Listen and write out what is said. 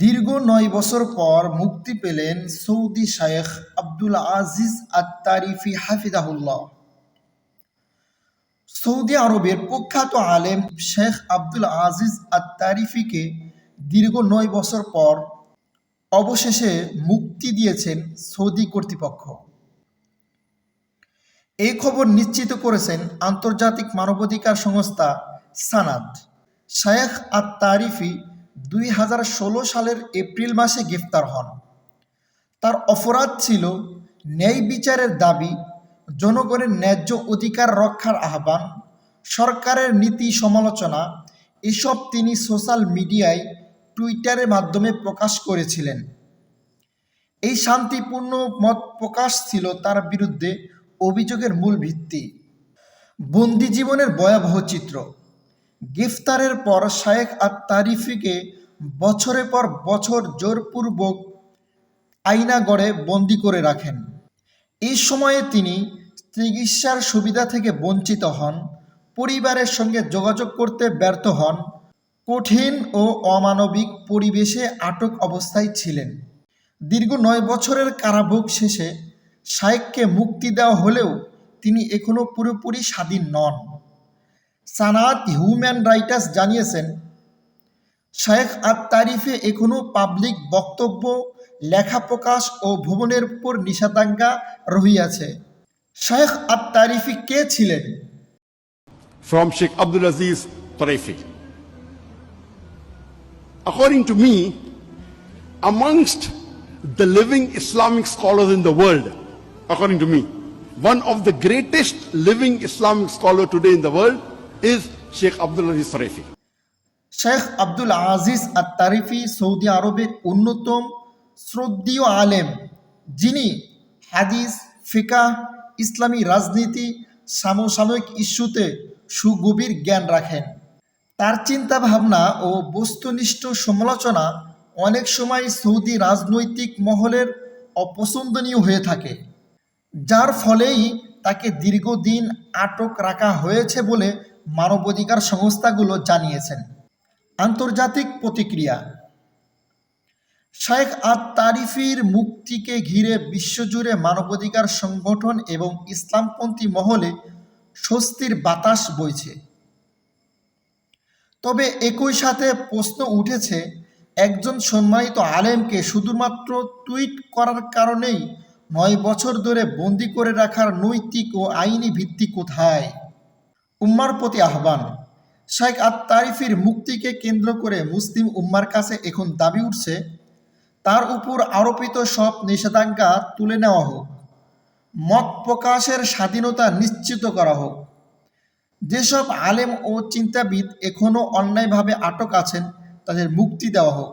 দীর্ঘ নয় বছর পর মুক্তি পেলেন Saudi Sheikh Abdul Aziz Attarifi হাফিদাহুল্লাহ Saudi আরবের প্রখ্যাত আলেম শেখ আব্দুল আজিজ আত্তারিফিকে দীর্ঘ নয় বছর পর অবশেষে মুক্তি দিয়েছেন সৌদি কর্তৃপক্ষ। এই খবর নিশ্চিত করেছেন আন্তর্জাতিক মানবাধিকার সংস্থা সানাদ। শায়েখ আত তারিফি দুই হাজার ষোলো সালের এপ্রিল মাসে গ্রেফতার হন। তার অপরাধ ছিল ন্যায় বিচারের দাবি, জনগণের ন্যায্য অধিকার রক্ষার আহ্বান, সরকারের নীতি সমালোচনা, এসব তিনি সোশ্যাল মিডিয়ায় টুইটারের মাধ্যমে প্রকাশ করেছিলেন। এই শান্তিপূর্ণ মত প্রকাশ ছিল তার বিরুদ্ধে অভিযোগের মূল ভিত্তি। বন্দি জীবনের ভয়াবহ চিত্র। গ্রেফতারের পর শায়েখ আত তারিফিকে বছরের পর বছর জোরপূর্বক আইনাগড়ে বন্দি করে রাখেন। এই সময়ে তিনি চিকিৎসার সুবিধা থেকে বঞ্চিত হন, পরিবারের সঙ্গে যোগাযোগ করতে ব্যর্থ হন, কঠিন ও অমানবিক পরিবেশে আটক অবস্থায় ছিলেন। দীর্ঘ নয় বছরের কারাভোগ শেষে শায়েককে মুক্তি দেওয়া হলেও তিনি এখনও পুরোপুরি স্বাধীন নন। সানাত হিউম্যান রাইটার্স জানিয়েছেন শেখ আব তারিফে এখনও পাবলিক বক্তব্য, লেখা প্রকাশ ও ভ্রমণের উপর নিষেধাজ্ঞা রহিয়াছে। শেখ আব তারিফি কে ছিলেন? From Sheikh Abdul Aziz Tarifi according to me amongst the living Islamic scholar in the world according to me one of the greatest living Islamic scholar today in the world is Sheikh Abdul Aziz Tarifi. Sheikh Abdul Aziz At Tarifi Saudi আরবের অন্যতম শ্রদ্ধীয় আলেম। যিনি হাদিস ফিকা ইসলামী রাজনীতি, সমসাময়িক ইস্যুতে সুগভীর জ্ঞান রাখেন। তার চিন্তা ভাবনা ও বস্তুনিষ্ঠ সমালোচনা অনেক সময় সৌদি রাজনৈতিক মহলের অপছন্দনীয় হয়ে থাকে। যার ফলেই তাকে দীর্ঘদিন আটক রাখা হয়েছে বলে মানবাধিকার সংস্থাগুলো জানিয়েছেন। আন্তর্জাতিক প্রতিক্রিয়া। শায়েখ আত তারিফির মুক্তিকে ঘিরে বিশ্বজুড়ে মানবাধিকার সংগঠন এবং ইসলামপন্থী মহলে স্বস্তির বাতাস বইছে। তবে একই সাথে প্রশ্ন উঠেছে, একজন সম্মানিত আলেমকে শুধুমাত্র টুইট করার কারণেই নয় বছর ধরে বন্দি করে রাখার নৈতিক ও আইনি ভিত্তি কোথায়? উম্মার প্রতি আহ্বান। শাইখ আত তারিফির মুক্তিকে কেন্দ্র করে মুসলিম উম্মার কাছে এখন দাবি উঠছে, তার উপর আরোপিত সব নিষেধাজ্ঞা তুলে নেওয়া হোক। মত প্রকাশের স্বাধীনতা নিশ্চিত করা হোক। যেসব আলেম ও চিন্তাবিদ এখনও অন্যায়ভাবে আটক আছেন, তাদের মুক্তি দেওয়া হোক।